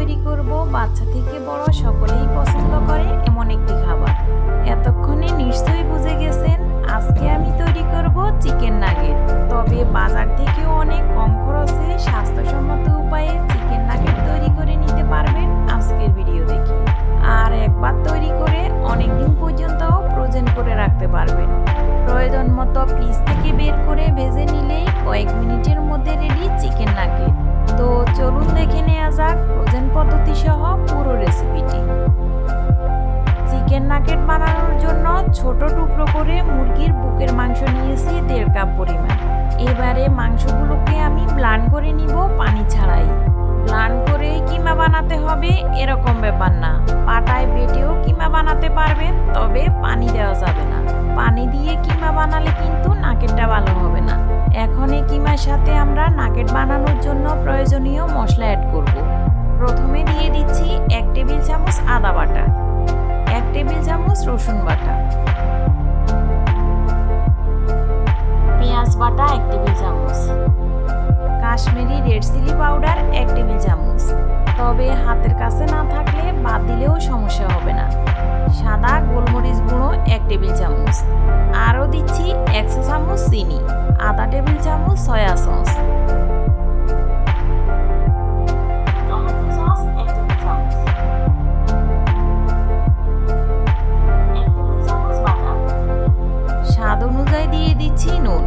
তৈরি করব, বাচ্চা থেকে বড় সকলেই পছন্দ করে এমন একটি খাবার। এতক্ষণে নিশ্চয়ই বুঝে গেছেন, আজকে আমি তৈরি করব চিকেন নাগেট। তবে বাজার থেকেও অনেক কম খরচে স্বাস্থ্যসম্মত উপায়ে চিকেন নাগেট তৈরি করে নিতে পারবেন আজকের ভিডিও দেখে। আর একবার তৈরি করে অনেক দিন পর্যন্ত ফ্রোজেন করে রাখতে পারবেন। প্রয়োজন মতো পিস থেকে বের করে ভেজে নিলেই কয়েক মিনিটের মধ্যে রেডি চিকেন নাগেট। তো চলুন দেখে নেওয়া যাক ফ্রোজেন পদ্ধতি সহ পুরো রেসিপিটি চিকেন নাগেট বানানোর জন্য ছোট টুকরো করে মুরগির বুকের মাংস নিয়েছি দেড় কাপ পরিমাণ। এবারে মাংসগুলোকে আমি ব্লান করে নিব পানি ছাড়াই। ব্লান করে কিমা বানাতে হবে এরকম ব্যাপার না। পাটায় বেটেও কিমা বানাতে পারবেন, তবে পানি দেওয়া যাবে না। পানি দিয়ে কিমা বানালে কিন্তু নাকেরটা আমরা নাকেট বানানোর জন্য প্রয়োজনীয় মশলা অ্যাড করব। প্রথমে দিয়ে দিচ্ছি এক টেবিল চামচ আদা বাটা, এক টেবিল চামচ রসুন বাটা, পেঁয়াজ বাটা এক টেবিল চামচ, কাশ্মীরি রেড চিলি পাউডার এক টেবিল চামচ। তবে হাতের কাছে না থাকলে বাদ দিলেও সমস্যা হবে না। সাদা গোলমরিচ এক টেবিল চামচ। আরও দিচ্ছি একশো চামচ চিনি, আধা টেবিল চামচ সয়া সস। স্বাদ অনুযায়ী দিয়ে দিচ্ছি নুন,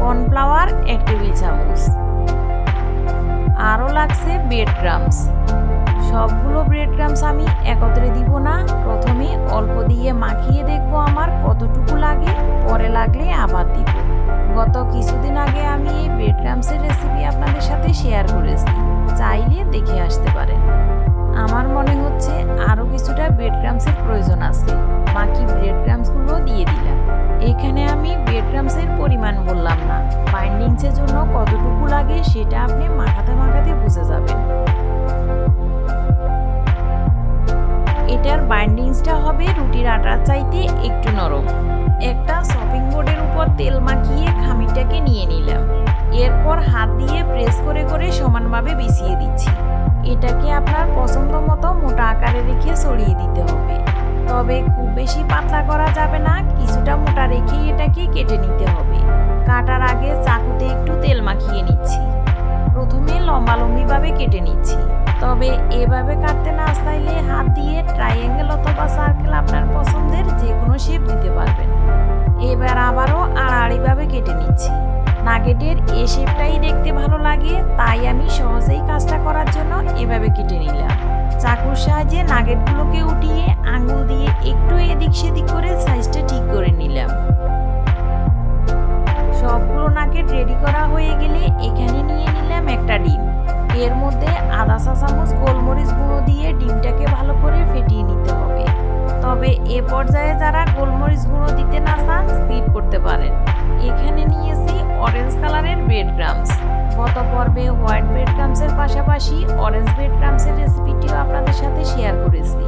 কর্নফ্লাওয়ার এক টেবিল চামচ। আরও লাগছে ব্রেড ক্রামস। সবগুলো ব্রেড ক্রামস আমি একত্রে দিব না, প্রথমে অল্প দিয়ে মাখিয়ে লাগলে আবার দিব। গত কিছুদিন আগে আমি এই ব্রেড ক্রামসের রেসিপি আপনাদের সাথে শেয়ার করেছি। চাইলে দেখে আসতে পারেন। আমার মনে হচ্ছে আরও কিছুটা ব্রেড ক্রামসের প্রয়োজন আছে। বাকি ব্রেড ক্রামসগুলো দিয়ে দিলাম। এখানে আমি ব্রেড ক্রামসের পরিমাণ বললাম না। বাইন্ডিংসের জন্য কতটুকু লাগে সেটা আপনি মাখাতে মাখাতে বুঝে যাবেন। এটার বাইন্ডিংসটা হবে রুটির আটার চাইতে একটু নরম। একটা এরপর হাত দিয়ে প্রেস করে করে সমানভাবে বিছিয়ে দিচ্ছি। এটাকে আপনার পছন্দ মতো মোটা আকারে রেখে ছড়িয়ে দিতে হবে। তবে খুব বেশি পাতলা করা যাবে না, কিছুটা মোটা রেখেই এটাকে কেটে নিতে হবে। কাটার আগে চাকুতে একটু তেল মাখিয়ে নিচ্ছি। প্রথমে লম্বালম্বিভাবে কেটে নিচ্ছি। তবে এভাবে কাটতে না চাইলে হাত দিয়ে ট্রাইঅ্যাঙ্গেল অথবা সার্কেল আপনার পছন্দের যে কোনো শেপ দিতে পারবেন। এবার আবারও আড়াআড়িভাবে কেটে নিচ্ছি। নাগেটের এ শেপটাই দেখতে ভালো লাগে, তাই আমি সহজেই কাজটা করার জন্য এভাবে কেটে নিলাম। চাকুর সাহায্যে নাগেটগুলোকে উঠিয়ে আঙুল দিয়ে একটু এদিক সেদিক করে সাইজটা ঠিক করে নিলাম। সবগুলো নাগেট রেডি করা হয়ে গেলে এখানে নিয়ে নিলাম একটা ডিম। এর মধ্যে আধা চা চামচ, গোলমরিচ গুঁড়ো দিয়ে ডিমটাকে ভালো করে ফেটিয়ে নিতে হবে। তবে এ পর্যায়ে যারা গোলমরিচ গুঁড়ো দিতে না চান স্কিপ করতে অরেঞ্জ ব্রেড ক্রামস গত পর্বে হোয়াইট ব্রেড ক্রামসের পাশাপাশি অরেঞ্জ ব্রেড ক্রামসের রেসিপিটিও আপনাদের সাথে শেয়ার করেছি।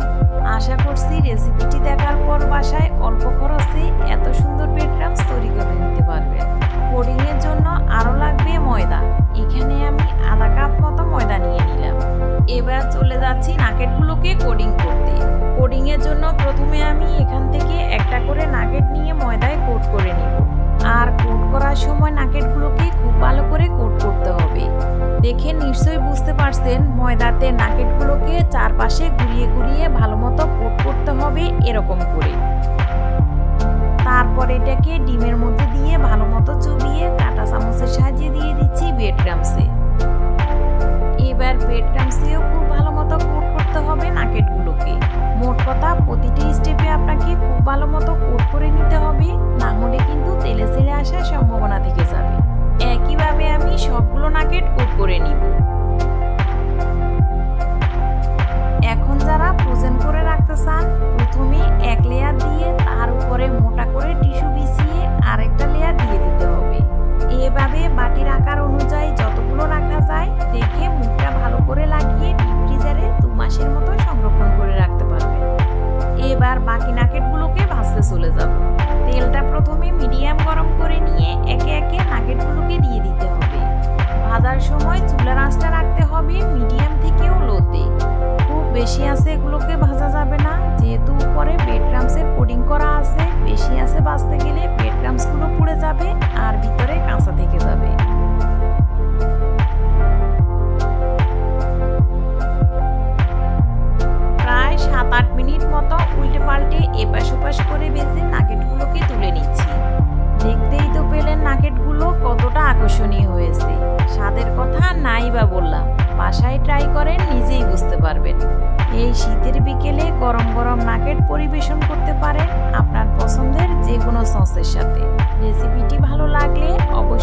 আশা করছি রেসিপিটি দেখার পর বাসায় অল্প খরচে এত সুন্দর ব্রেড ক্রামস তৈরি করে নিতে পারবেন। পারছেন ময়দাতে নাকেটগুলোকে চারপাশে ঘুরিয়ে ঘুরিয়ে ভালো মতো কোট করতে হবে এরকম করে। তারপর এটাকে ডিমের মধ্যে দিয়ে ভালো মতো চুবিয়ে কাঁটা চামচের সাহায্যে দিয়ে দিচ্ছি ব্রেড ক্রামসে। এবার ব্রেড ক্রামসেও খুব ভালো মতো কোট করতে হবে নাকেটগুলোকে। মোট কথা প্রতিটি স্টেপে আপনাকে খুব ভালো মতো কোট করে নিতে হবে, না হলে কিন্তু তেলে ছেড়ে আসার সম্ভাবনা থেকে যাবে। একইভাবে আমি সবগুলো নাকেট কোট করে নিব। করে রাখতে বেশি আছে, এগুলোকে ভাজা যাবে না। যেহেতু উপরে ব্রেড ক্রামসের কোডিং করা আছে, বেশি আছে বাঁচতে গেলে ব্রেড ক্রামসগুলো পুড়ে যাবে আর ভিতরে কাঁচা থেকে যাবে। প্রায় সাত আট মিনিট মতো উল্টে পাল্টে এপাশ ওপাশ করে ভেজে নাগেটগুলোকে তুলে নিচ্ছি। দেখতেই তো পেলেন নাগেটগুলো কতটা আকর্ষণীয় হয়েছে। স্বাদের কথা নাই বা বললাম। বাসায় ট্রাই করেন, নিজেই বুঝতে পারবেন। এই শীতের বিকেলে গরম গরম নাগেট পরিবেশন করতে পারেন আপনার পছন্দের যে কোনো সসের সাথে। রেসিপিটি ভালো লাগলে অবশ্যই